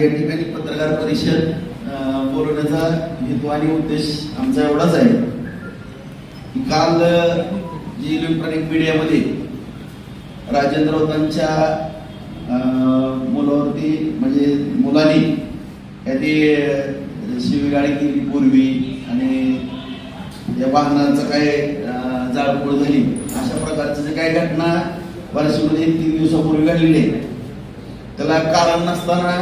आज या ठिकाणी पत्रकार परिषद बोलवण्याचा हेतू आणि उद्देश आमचा एवढाच आहे. की काल जी इलेक्ट्रॉनिक मीडियामध्ये राजेंद्र होतांच्या मुलावरती म्हणजे मुलांनी त्यांनी अं, शिवीगाळी केली पूर्वी आणि या वाहनांचं काय जाळपोळ झाली. अशा प्रकारचं जे काही घटना वर्षामध्ये तीन दिवसापूर्वी घडलेली आहे. त्याला कारण नसताना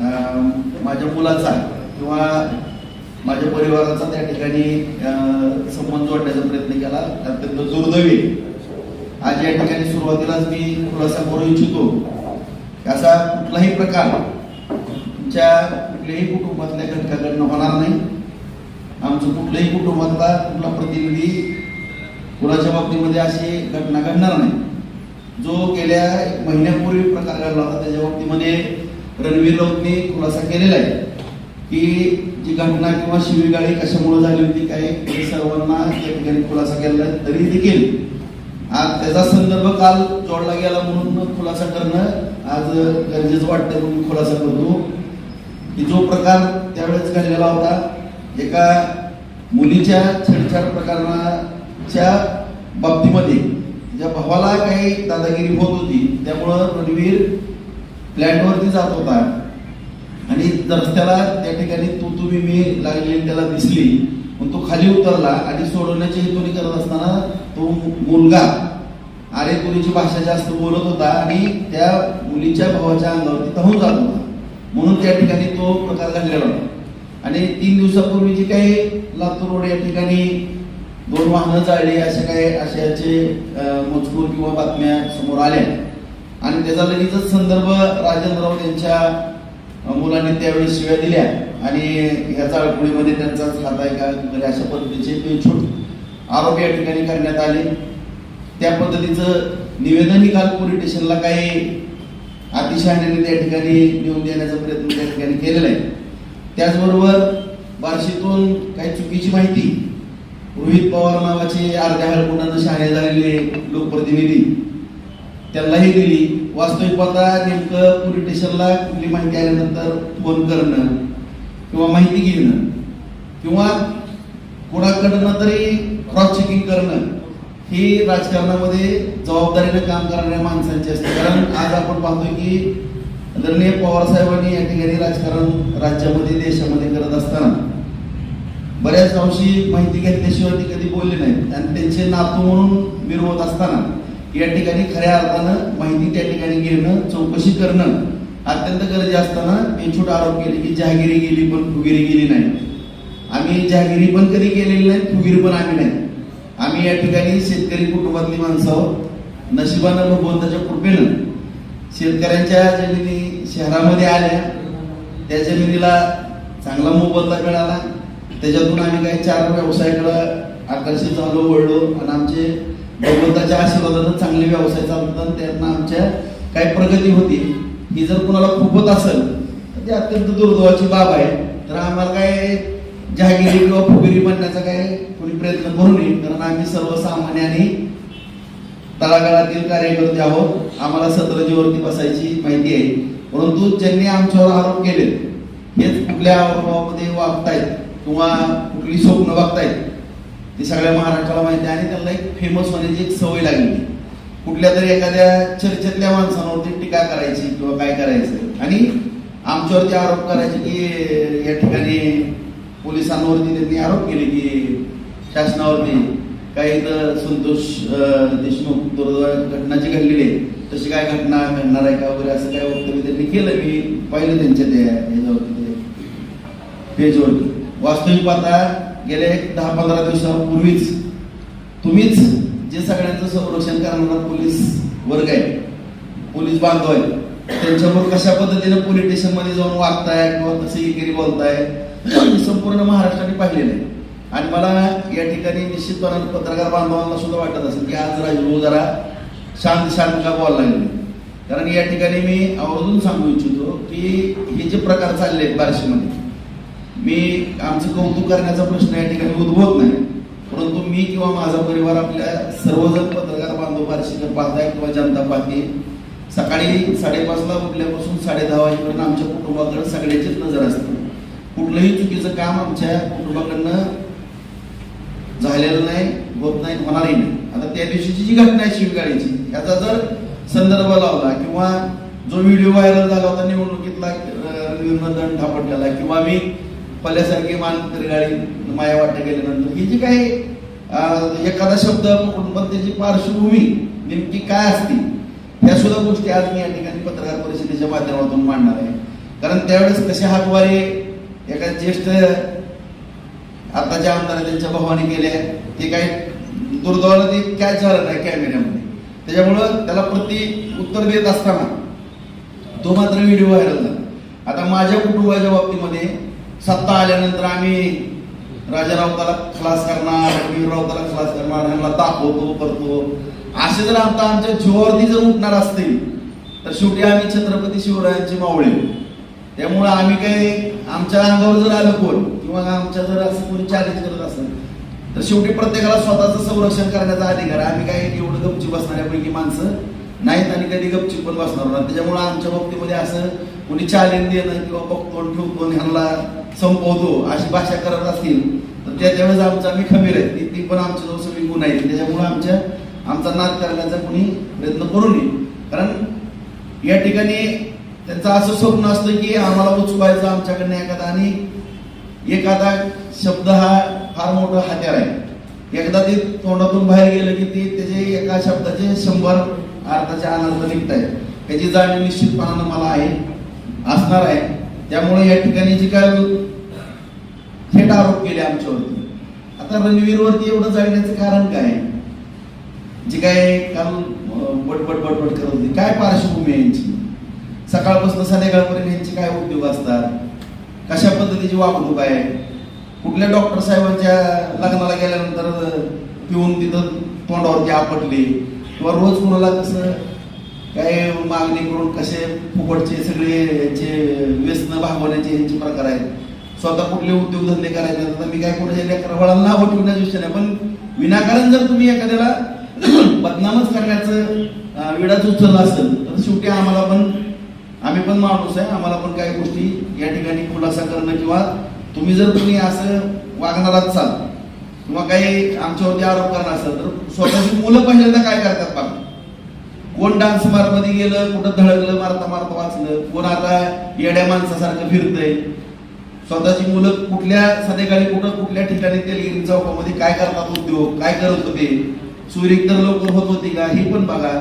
माझ्या मुलाचा किंवा माझ्या परिवाराचा त्या ठिकाणी संबंध जोडण्याचा प्रयत्न केला. अत्यंत दुर्दैवी आज या ठिकाणी सुरुवातीलाच मी खुलासा करू इच्छितो असा कुठलाही प्रकार तुमच्या कुठल्याही कुटुंबातल्या घटकाकडनं होणार नाही. आमचं कुठल्याही कुटुंबातला कुठला प्रतिनिधी कुणाच्या बाबतीमध्ये अशी घटना घडणार नाही. जो गेल्या एक महिन्यापूर्वी प्रकार घडला होता त्याच्या बाबतीमध्ये रणवीर राऊतने खुलासा केलेला आहे की जी घटना किंवा शिवीगाळी कशामुळे झाली होती काय हे सर्वांना या ठिकाणी खुलासा केलेला आहे तरी देखील आज त्याचा संदर्भ काल जोडला गेला म्हणून खुलासा करणं आज गरजेचं वाटतं म्हणून खुलासा करतो. की जो प्रकार त्यावेळेस घडलेला होता एका मुलीच्या छेडछाड प्रकरणाच्या बाबतीमध्ये ज्या भावाला काही दादागिरी होत होती त्यामुळं रणवीर प्लॅटवरती जात होता. आणि रस्त्याला त्या ठिकाणी तू तुम्ही मी लागलेली त्याला दिसली मग तो खाली उतरला आणि सोडवण्याची हेतुनी करत असताना तो मुलगा आरे तुरीची भाषा जास्त बोलत होता आणि त्या मुलीच्या भावाच्या अंगावरती तहून जात होता. म्हणून त्या ठिकाणी तो प्रकार घडलेला होता. आणि तीन दिवसापूर्वी जी काही लातूर रोड या ठिकाणी दोन वाहनं जाळली अशा काही अशाचे मजकूर किंवा बातम्या समोर आल्या. आणि त्याचा लगेचच संदर्भ राजेंद्र राऊत यांच्या मुलांनी त्यावेळी शिव्या दिल्या. आणि ह्याचा अडकुळीमध्ये त्यांचाच हात आहे का वगैरे अशा पद्धतीचे बेछूट आरोप या ठिकाणी करण्यात आले. त्या पद्धतीचं निवेदनही काल पोलीस स्टेशनला काही अतिशहाण्याने त्या ठिकाणी नेऊन देण्याचा प्रयत्न त्या ठिकाणी केलेला आहे. त्याचबरोबर बार्शीतून काही चुकीची माहिती रोहित पवार नावाचे अर्ध्या हळकुंडानं शहाणे झालेले लोकप्रतिनिधी त्यांनाही दिली. वास्तविक नेमकं पोलीस स्टेशनला कुठली माहिती आल्यानंतर फोन करणं किंवा माहिती घेणं किंवा कोणाकडनं तरी क्रॉस चेकिंग करणं ही राजकारणामध्ये जबाबदारीनं काम करणाऱ्या माणसांची असते. कारण आज आपण पाहतोय की आदरणीय पवारसाहेबांनी या ठिकाणी राजकारण राज्यामध्ये देशामध्ये करत असताना बऱ्याच अंशी माहिती घेतल्याशिवाय ते कधी बोलले नाहीत. आणि त्यांचे नातू म्हणून मिरवत असताना या ठिकाणी खऱ्या अर्थानं माहिती त्या ठिकाणी घेणं चौकशी करणं अत्यंत गरजे असताना बेछूट आरोप केले की जहागिरी गेली पण फुगिरी गेली नाही. आम्ही जहागिरी पण कधी गेलेली नाही फुगिरी पण आम्ही नाही. आम्ही या ठिकाणी शेतकरी कुटुंबातली माणसं आहोत. नशिबानं भगवंताच्या कृपेनं शेतकऱ्यांच्या जमिनी शहरामध्ये आल्या. त्या जमिनीला चांगला मोबदला मिळाला. त्याच्यातून आम्ही काही चार व्यवसायाकडं आकर्षित झालो वळलो. आणि आमचे भगवंताच्या आशीर्वादानं चांगले व्यवसाय चालतात त्यांना आमच्या काही प्रगती होती. ही जर कुणाला खुपत असेल तर ती अत्यंत दुर्दैवाची बाब आहे. तर आम्हाला काय जहागिरी किंवा फुगिरी बनण्याचा काय कोणी प्रयत्न करू नये कारण आम्ही सर्वसामान्य आणि तळागाळातील कार्यकर्ते आहोत. आम्हाला सतरजीवरती बसायची माहिती आहे. परंतु ज्यांनी आमच्यावर आरोप केले हेच कुठल्या आरोपामध्ये वागतायत किंवा कुठली स्वप्न वागतायत ती सगळ्या महाराष्ट्राला माहिती आहे. आणि त्यांना एक फेमस म्हणजे होण्याची एक सवय लागली. कुठल्या तरी एखाद्या चर्चेतल्या माणसांवरती टीका करायची किंवा काय करायचं. आणि आमच्यावरती आरोप करायचे की या ठिकाणी पोलिसांवरती त्यांनी आरोप केले की शासनावरती काही तर संतोष देशमुख दुर्दैव घटना जी घडलेली आहे तशी काय घटना घडणार आहे का वगैरे असं काय वक्तव्य त्यांनी केलं? मी पाहिलं त्यांच्या त्या ह्याच्यावरती पेजवरती वास्तविक पाहता गेले दहा पंधरा दिवसापूर्वीच तुम्हीच जे सगळ्यांचं संरक्षण करणारा पोलीस वर्ग आहे पोलीस बांधव आहे त्यांच्यावर कशा पद्धतीने पोलीस स्टेशनमध्ये जाऊन वागताय किंवा कसं एकेरी बोलताय हे संपूर्ण महाराष्ट्राने पाहिलेलं आहे. आणि मला या ठिकाणी निश्चितपणे पत्रकार बांधवांना सुद्धा वाटत असेल की आज राजू जरा शांत शांत का बोलायला लागले. कारण या ठिकाणी मी आवर्जून सांगू इच्छितो की हे जे प्रकार चालले आहेत बार्शीमध्ये मी आमचं कौतुक करण्याचा प्रश्न या ठिकाणी उद्भवत नाही. परंतु मी किंवा माझा परिवार आपल्या सर्वजण पत्रकार बांधव बार्शीकर पाहताय किंवा जनता पाहते. सकाळी साडेपाचला उठल्यापासून साडे दहा वाजेपर्यंत आमच्या कुटुंबाकडे सगळ्याचीच नजर असते. कुठलंही चुकीचं काम आमच्या कुटुंबाकडनं झालेलं नाही होत नाही होणारही नाही. आता त्या दिवशीची जी घटना आहे शिवगाळीची याचा जर संदर्भ लावला किंवा जो व्हिडिओ व्हायरल झाला होता निवडणुकीतला अं, दंड थापटलेला किंवा मी पल्यासारखी मान गाडी माया वाटत गेल्यानंतर ही जी काही एखादा शब्द पण त्याची पार्श्वभूमी नेमकी काय असते ह्या सुद्धा गोष्टी आज मी या ठिकाणी पत्रकार परिषदेच्या माध्यमातून मांडणार आहे. कारण त्यावेळेस कसे हातवारे एका ज्येष्ठ आताच्या आमदार त्यांच्या भावाने केले ते काही दुर्दैवानं ते कॅच झालं नाही कॅमेऱ्यामध्ये. त्याच्यामुळं त्याला प्रति उत्तर देत असताना तो मात्र व्हिडिओ व्हायरल झाला. आता माझ्या कुटुंबाच्या बाबतीमध्ये सत्ता आल्यानंतर आम्ही राजा राऊताला खलास करणार रणवीर राऊताला खलास करणार ह्यांना दाखवतो करतो. असे जर आता आमच्या जीवावरती जर उठणार असतील तर शेवटी आम्ही छत्रपती शिवरायांची मावळे त्यामुळे आम्ही काही आमच्या अंगावर जर आलं कोण किंवा आमच्या जर असं कोणी चॅलेंज करत असेल तर शेवटी प्रत्येकाला स्वतःचं संरक्षण करण्याचा अधिकार आम्ही काही एवढं गमची बसणाऱ्यापैकी माणसं नाहीत आणि कधी गपचिप पण बसणार नाही. त्याच्यामुळे आमच्या बाबतीमध्ये असं कोणी चॅलेंज देणं किंवा बघतो आणि ठेवतो ह्यांना संपवतो अशी भाषा करत असतील तर त्या त्यावेळेस आमचा आम्ही खमीर आहे. ती ती पण आमच्याजवळ सगळी गुण आहेत. त्याच्यामुळे आमच्या आमचा नाद करण्याचा कोणी प्रयत्न करू नये. कारण या ठिकाणी त्यांचं असं स्वप्न असतं की आम्हाला उचवायचं आमच्याकडनं एखादा आणि एखादा शब्द हा फार मोठा हत्यार आहे. एकदा ते तोंडातून बाहेर गेलं की ते त्याचे एका शब्दाचे शंभर अर्थाचे अनर्थ निघत आहे त्याची जाणीव निश्चितपणानं मला आहे असणार आहे. त्यामुळे या ठिकाणी जी काय थेट आरोप केले आमच्यावरती. आता रणवीरवरती एवढं जाळण्याचं कारण काय? जे काय काल बटबट बटबट करत होती. काय पार्श्वभूमी यांची? सकाळपासून संध्याकाळपर्यंत यांचे काय उद्योग असतात? कशा पद्धतीची वागणूक आहे? कुठल्या डॉक्टर साहेबांच्या लग्नाला गेल्यानंतर पिऊन तिथं तोंडावरती आपटले? किंवा रोज कुणाला कसं काय मागणी करून कसे फुकटचे सगळे यांचे व्यसन भागवण्याचे यांचे प्रकार आहेत. स्वतः कुठले उद्योगधंदे करायचे आता मी काय कुठे लेकरवाळाला नाव ठेवण्याची विषय नाही पण विनाकारण जर तुम्ही एखाद्याला बदनामच करण्याचं विडाच उचलला असेल तर शेवटी आम्हाला पण आम्ही पण माणूस आहे. आम्हाला पण काही गोष्टी या ठिकाणी खुलासा करणं किंवा तुम्ही जर तुम्ही असं वागणार असाल किंवा काही आमच्यावरती आरोप करणार असतात तर स्वतःची मुलं पहिल्यांदा काय करतात बघा. कोण डान्समध्ये गेलं कुठं धडकलं मारता मारता वाचलं कोण आता येड्या माणसासारखं फिरतंय. स्वतःची मुलं कुठल्या संध्याकाळी कुठं कुठल्या ठिकाणी तेलगिरी चौकामध्ये काय करतात उद्योग काय करत होते सुरेख तर लवकर होत होती का? हे पण बघा.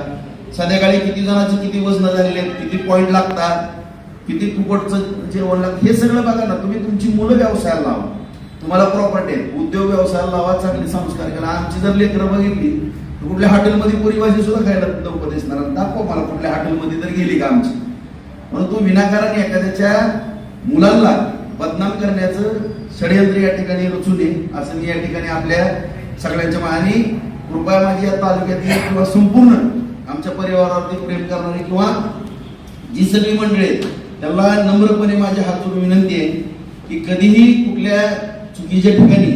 संध्याकाळी किती जणांचे किती वजन झालेले आहेत किती पॉईंट लागतात किती फुकटचं जेवण लागतं हे सगळं बघा ना. तुम्ही तुमची मुलं व्यवसायाला लावा. तुम्हाला प्रॉपर्टी आहे. उद्योग व्यवसायाला लावा चांगले संस्कार केला. आमची जर लेकरं बघितली तर कुठल्या हॉटेलमध्ये पुरी भाजी सुद्धा खायला लवकर दिसणार आणि दाखवा मला कुठल्या हॉटेलमध्ये तर गेली का आमची. म्हणून तो विनाकारण एखाद्याच्या मुलांना बदनाम करण्याचं षडयंत्र या ठिकाणी रचू नये. असं मी या ठिकाणी आपल्या सगळ्यांच्या आणि कृपया माझी या तालुक्यातील किंवा संपूर्ण आमच्या परिवारावरती प्रेम करणारी किंवा जी सगळी मंडळी आहेत त्यांना नम्रपणे माझ्या हात विनंती आहे की कधीही कुठल्या चुकीच्या ठिकाणी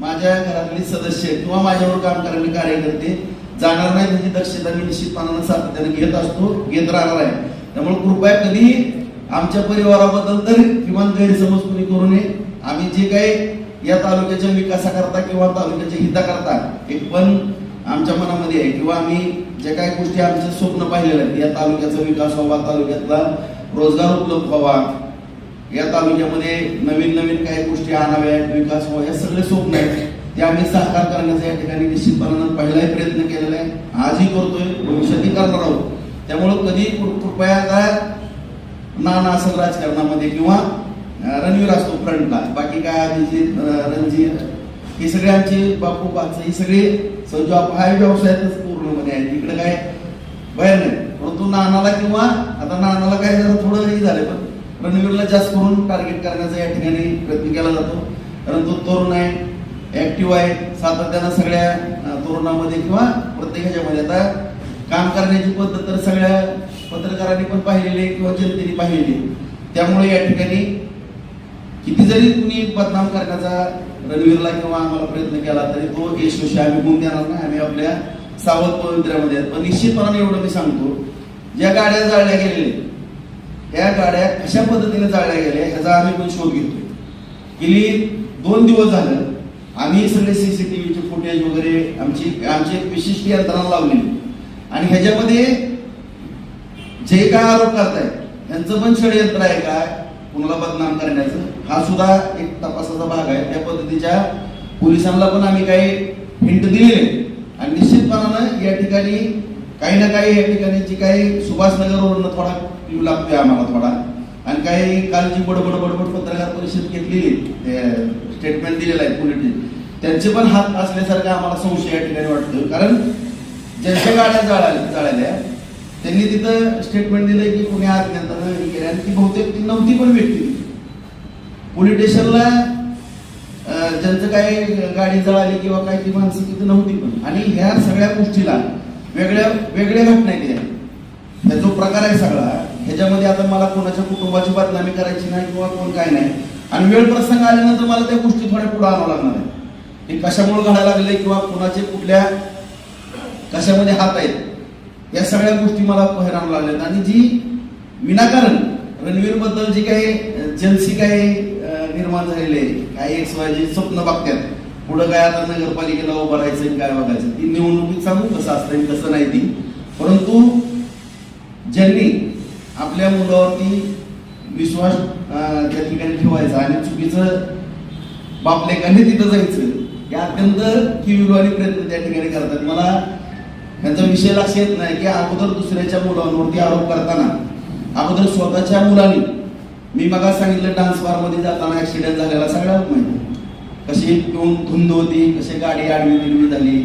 माझ्या घरातले सदस्य किंवा माझ्यावर काम करणारे कार्यकर्ते जाणार नाही त्याची दक्षता मी निश्चितपणानं सातत्याने घेत असतो घेत राहणार आहे. त्यामुळे कृपया कधीही आमच्या परिवाराबद्दल तर किमान गैरसमज कोणी करू नये. आम्ही जे काही या तालुक्याच्या विकासाकरता किंवा तालुक्याच्या हिताकरता एक पण आमच्या मनामध्ये आहे किंवा आम्ही ज्या काही गोष्टी आमचे स्वप्न पाहिलेलं आहेत या तालुक्याचा विकास व्हावा तालुक्यातला रोजगार उपलब्ध व्हावा या तालुक्यामध्ये नवीन नवीन काही गोष्टी आणाव्यात विकास व्हावा या सगळे स्वप्न आहेत. ते आम्ही साकार करण्याचा या ठिकाणी निश्चितपणानं पहिलाही प्रयत्न केलेला आहे. आजही करतोय भविष्यातही करणार आहोत. त्यामुळं कधी कृपया काय नाना असेल राजकारणामध्ये किंवा रणवीर असतो फ्रंटला बाकी काय अभिजित रणजीत रणजित हे सगळे आमचे बापू पाच हे सगळे जॉब हा व्यवसायातच पूर्णपणे आहेत. इकडे काय बाहेर नाही परंतु नानाला किंवा आता नानाला काय जरा थोडं हे झालं पण रणवीरला जास्त करून टार्गेट करण्याचा या ठिकाणी प्रयत्न केला जातो. कारण तो तरुण आहे ऍक्टिव्ह आहे. सातत्यानं सगळ्या तरुणामध्ये किंवा प्रत्येकाच्या मध्ये आता काम करण्याची पद्धत तर सगळ्या पत्रकारांनी पण पाहिलेली आहे किंवा जनतेने पाहिलेली त्यामुळे या ठिकाणी किती जरी तुम्ही बदनाम करण्याचा रणवीरला किंवा आम्हाला प्रयत्न केला तरी तो यशस्वी आम्ही गुण देणार नाही आम्ही आपल्या सावध पवित्र्यामध्ये आहेत. पण निश्चितपणाने एवढं मी सांगतो ज्या गाड्या जाळल्या गेलेल्या त्या गाड्या कशा पद्धतीने जाळल्या गेल्या ह्याचा आम्ही पण शोध घेतोय. गेली दोन दिवस झालं आम्ही सगळे सीसीटीव्हीचे फुटेज वगैरे आमची आमची एक विशिष्ट यंत्रणा लावलेली. आणि ह्याच्यामध्ये जे काय आरोप करतायत यांचं पण षडयंत्र आहे काय कुणाला बदनाम करण्याचं? हा सुद्धा एक तपासाचा भाग आहे. त्या पद्धतीच्या पोलिसांना पण आम्ही काही हिंट दिलेले आणि निश्चितपणानं या ठिकाणी काही ना काही या ठिकाणी जी काही सुभाषनगरवरून थोडा क्ल्यू लागतोय आम्हाला थोडा. आणि काही कालची बडबड बडबड पत्रकार परिषद घेतलेली स्टेटमेंट दिलेलं आहे पोलिटिक त्यांचे पण हात असल्यासारखं आम्हाला संशय या ठिकाणी वाटतं कारण ज्यांच्या गाड्या जाळाल्या जाळल्या त्यांनी तिथं स्टेटमेंट दिलंय की कोणी अज्ञातानं हे केलं. आणि ती बहुतेक ती नव्हती पण व्यक्ती. पोलीस स्टेशनला ज्यांचं काही गाडी जळाली किंवा काही ती माणसं तिथं नव्हती पण. आणि ह्या सगळ्या गोष्टीला वेगळ्या वेगळ्या घटना आहेत त्याचा जो प्रकार आहे सगळा ह्याच्यामध्ये आता मला कोणाच्या कुटुंबाची बदनामी करायची नाही किंवा कोण काय नाही. आणि वेळ प्रसंग आल्यानंतर मला त्या गोष्टी थोड्या पुढे आणावं लागणार आहे हे कशामुळे घडायला लागले किंवा कोणाचे कुठल्या कशामध्ये हात आहेत या सगळ्या गोष्टी मला बाहेर आणावं लागल्यात. आणि जी विनाकारण रणवीरबद्दल जी काही जलसी काही निर्माण झालेली आहे काही एक्स वाय जे स्वप्न बघतात पुढं काय आता नगरपालिकेला उभं राहायचं काय बघायचं ती निवडणुकीत सांगू कसं असतं आणि कसं नाही ती. परंतु ज्यांनी आपल्या मुलावरती विश्वास त्या ठिकाणी ठेवायचा आणि चुकीचं बापलेकांनी तिथं जायचं हे अत्यंत किविलवाणी प्रयत्न त्या ठिकाणी करतात. मला ह्याचा विषय लक्ष येत नाही की अगोदर दुसऱ्याच्या मुलांवरती आरोप करताना अगोदर स्वतःच्या मुलांनी मी मगा सांगितलं डान्स बारमध्ये जाताना ऍक्सिडेंट झालेला सगळ्या माहिती. कशी पिऊन धुंद होती कशी गाडी आडवी बिडवी झाली.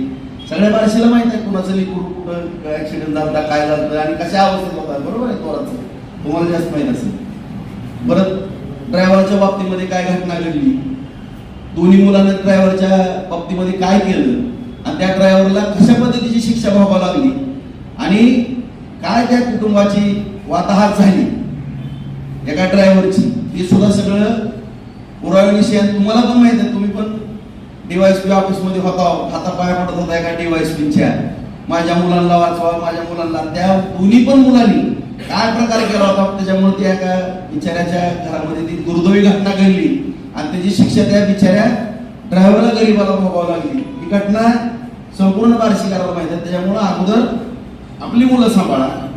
सगळ्या बारशीला माहीत आहे कुणाचं लिकूड कुठं ऍक्सिडेंट झाला काय झालं आणि कशा अवस्थेत होता. बरोबर आहे तोराचं तुम्हाला जास्त माहीत असेल. परत ड्रायव्हरच्या बाबतीमध्ये काय घटना घडली? दोन्ही मुलांना ड्रायव्हरच्या बाबतीमध्ये काय केलं? आणि त्या ड्रायव्हरला कशा पद्धतीची शिक्षा व्हावा लागली? आणि काय त्या कुटुंबाची वाताहात झाली? एका ड्रायव्हरची हे सुद्धा सगळं पुराव्याविषयी आणि तुम्हाला पण माहीत आहे. तुम्ही पण डीवायसपी ऑफिसमध्ये होता होता. पाया पडत होता एका डीवायसपीच्या माझ्या मुलांना वाचवा माझ्या मुलांना. त्या दोन्ही पण मुलांनी काय प्रकार केला होता? त्याच्यामुळे त्या एका बिचाऱ्याच्या घरामध्ये ती दुर्दैवी घटना घडली. आणि त्याची शिक्षा त्या बिचाऱ्या ड्रायव्हरला गरीबाला भोगावं लागली. ही घटना संपूर्ण बारशी करायला पाहिजे त्याच्यामुळं अगोदर आपली मुलं सांभाळा.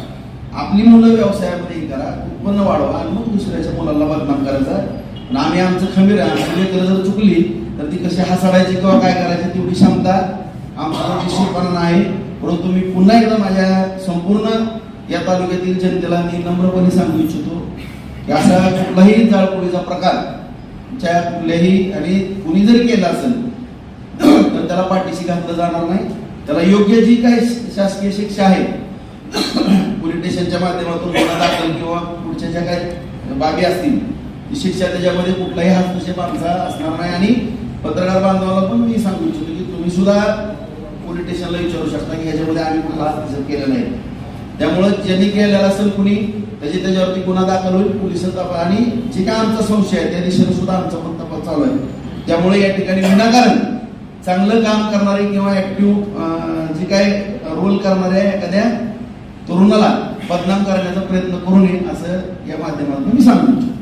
आपली मुलं व्यवसायामध्ये करा. उत्पन्न वाढवा. आणि मग दुसऱ्याच्या मुलाला बदनाम करायचा. आणि आम्ही आमचं खमीर आहे. जर चुकली तर ती कशी हसाडायची किंवा काय करायची तेवढी क्षमता आमचा निश्चितपणा नाही. परंतु मी पुन्हा एकदा माझ्या संपूर्ण या तालुक्यातील जनतेला मी नम्रपणे सांगू इच्छितो की असा कुठलाही जाळपोळीचा प्रकार कुठल्याही आणि कुणी जरी केला असेल तर त्याला पाठीशी घातलं जाणार नाही. त्याला योग्य जी काही शासकीय शिक्षा आहे पोलीस स्टेशनच्या माध्यमातून गुन्हा दाखल किंवा पुढच्या ज्या काही बाबी असतील ती शिक्षा त्याच्यामध्ये कुठलाही हस्तक्षेप आमचा असणार नाही. आणि पत्रकार बांधवाला पण मी सांगू इच्छितो की तुम्ही सुद्धा पोलीस स्टेशनला विचारू शकता की ह्याच्यामध्ये आम्ही कुठला हस्तक्षेप केला नाही. त्यामुळं ज्यांनी केलेला असेल कुणी त्याची त्याच्यावरती गुन्हा दाखल होईल पोलीस तपास आणि जे काय आमचा संशय आहे त्या दिशेने सुद्धा आमचा पण तपास चालू आहे. त्यामुळे या ठिकाणी विनाकारण चांगलं काम करणारे किंवा ऍक्टिव्ह जे काय रोल करणाऱ्या एखाद्या तरुणाला बदनाम करण्याचा प्रयत्न करू नये असं या माध्यमातून मी सांगतो.